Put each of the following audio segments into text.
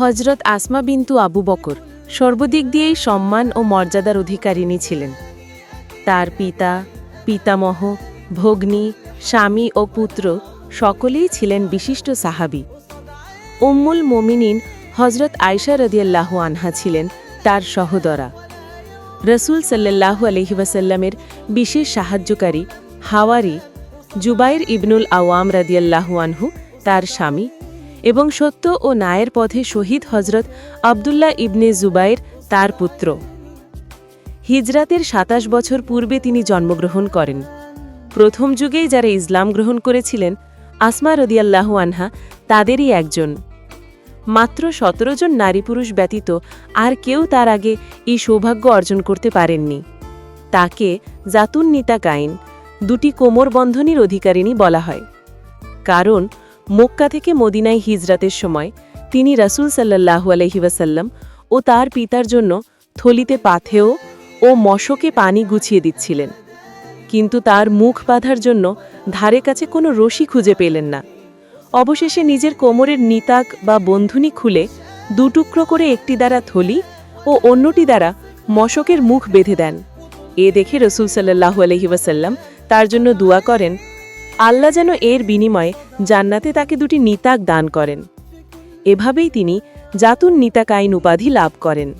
হজরত আসমা বিন্তু আবু বকর সর্বদিক দিয়েই সম্মান ও মর্যাদার অধিকারিণী ছিলেন। তার পিতা, পিতামহ, ভগ্নী, স্বামী ও পুত্র সকলেই ছিলেন বিশিষ্ট সাহাবী। উম্মুল মোমিনিন হজরত আয়সা রদিয়াল্লাহু আনহা ছিলেন তার সহদরা। রসুল সাল্লাল্লাহু আলহি ওয়াসাল্লামের বিশেষ সাহায্যকারী হাওয়ারি জুবাইর ইবনুল আওয়াম রাদিয়াল্লাহু আনহু তার স্বামী এবং সত্য ও ন্যায়ের পথে শহীদ হজরত আবদুল্লাহ ইবনে জুবাইর, তার পুত্র। হিজরাতের সাতাশ বছর পূর্বে তিনি জন্মগ্রহণ করেন। প্রথম যুগেই যারা ইসলাম গ্রহণ করেছিলেন, আসমা রদিয়াল্লাহ আনহা তাদেরই একজন। মাত্র সতেরো জন নারী পুরুষ ব্যতীত আর কেউ তার আগে এই সৌভাগ্য অর্জন করতে পারেননি। তাকে জাতুন নিতা কাইন দুটি কোমর বন্ধনীর অধিকারিণী বলা হয়। কারণ মক্কা থেকে মদিনায় হিজরাতের সময় তিনি রাসূল সাল্লাল্লাহু আলহি ওয়াসাল্লাম ও তার পিতার জন্য থলিতে পাথেয় ও মশকে পানি গুছিয়ে দিচ্ছিলেন। কিন্তু তার মুখ বাঁধার জন্য ধারে কাছে কোনো রশি খুঁজে পেলেন না। অবশেষে নিজের কোমরের নিতাক বা বন্ধুনি খুলে দুটুকরো করে একটি দ্বারা থলি ও অন্যটি দ্বারা মশকের মুখ বেঁধে দেন। এ দেখে রসুল সাল্লাহু আলহি ওয়াসাল্লাম তার জন্য দোয়া করেন আল্লাহ যেন এর বিনিময়ে জান্নাতে তাকে দুটি নিতাক দান করেন। এভাবেই তিনি জাতুন নিতাক আইন উপাধি লাভ করেন।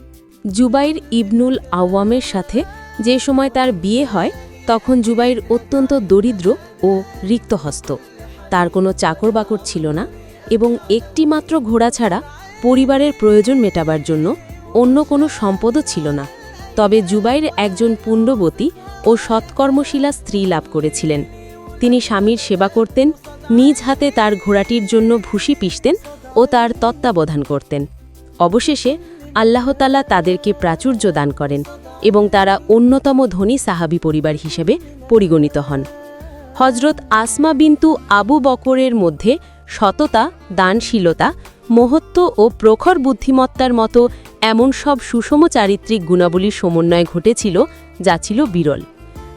জুবাইর ইবনুল আওয়ামের সাথে যে সময় তার বিয়ে হয়, তখন জুবাইর অত্যন্ত দরিদ্র ও রিক্তহস্ত। তার কোনো চাকর বাকর ছিল না এবং একটি মাত্র ঘোড়া ছাড়া পরিবারের প্রয়োজন মেটাবার জন্য অন্য কোনো সম্পদও ছিল না। তবে জুবাইর একজন পুণ্যবতী ও সৎকর্মশীলা স্ত্রী লাভ করেছিলেন। তিনি স্বামীর সেবা করতেন, নিজ হাতে তার ঘোড়াটির জন্য ভুসি পিষতেন ও তার তত্ত্বাবধান করতেন। অবশেষে আল্লাহতালা তাদেরকে প্রাচুর্য দান করেন এবং তারা অন্যতম ধনী সাহাবি পরিবার হিসেবে পরিগণিত হন। হজরত আসমা বিন্তু আবু বকরের মধ্যে সততা, দানশীলতা, মহত্ব ও প্রখর বুদ্ধিমত্তার মতো এমন সব সুষম চারিত্রিক গুণাবলীর সমন্বয় ঘটেছিল, যা ছিল বিরল।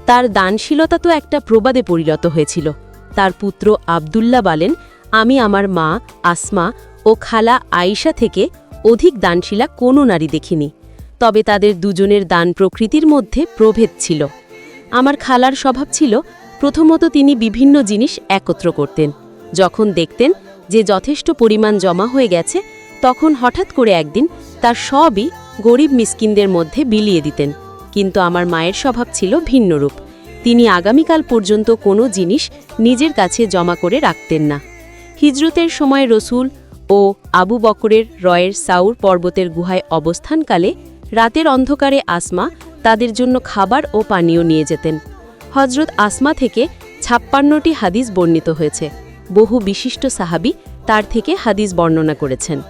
তার দানশীলতা তো একটা প্রবাদে পরিণত হয়েছিল। তার পুত্র আবদুল্লাহ বলেন, আমি আমার মা, আসমা ও খালা আয়েশা থেকে অধিক দানশীলা কোনো নারী দেখিনি। তবে তাদের দুজনের দান প্রকৃতির মধ্যে প্রভেদ ছিল। আমার খালার স্বভাব ছিল, প্রথমত তিনি বিভিন্ন জিনিস একত্র করতেন। যখন দেখতেন যে যথেষ্ট পরিমাণ জমা হয়ে গেছে, তখন হঠাৎ করে একদিন তার সবই গরিব মিসকিনদের মধ্যে বিলিয়ে দিতেন। কিন্তু আমার মায়ের স্বভাব ছিল ভিন্নরূপ। তিনি আগামীকাল পর্যন্ত কোনো জিনিস নিজের কাছে জমা করে রাখতেন না। হিজরতের সময় রসুল ও আবু বকরের রয়ের সাউর পর্বতের গুহায় অবস্থানকালে রাতের অন্ধকারে আসমা তাদের জন্য খাবার ও পানীয় নিয়ে যেতেন। হজরত আসমা থেকে ছাপ্পান্নটি হাদিস বর্ণিত হয়েছে। বহু বিশিষ্ট সাহাবি তার থেকে হাদিস বর্ণনা করেছেন।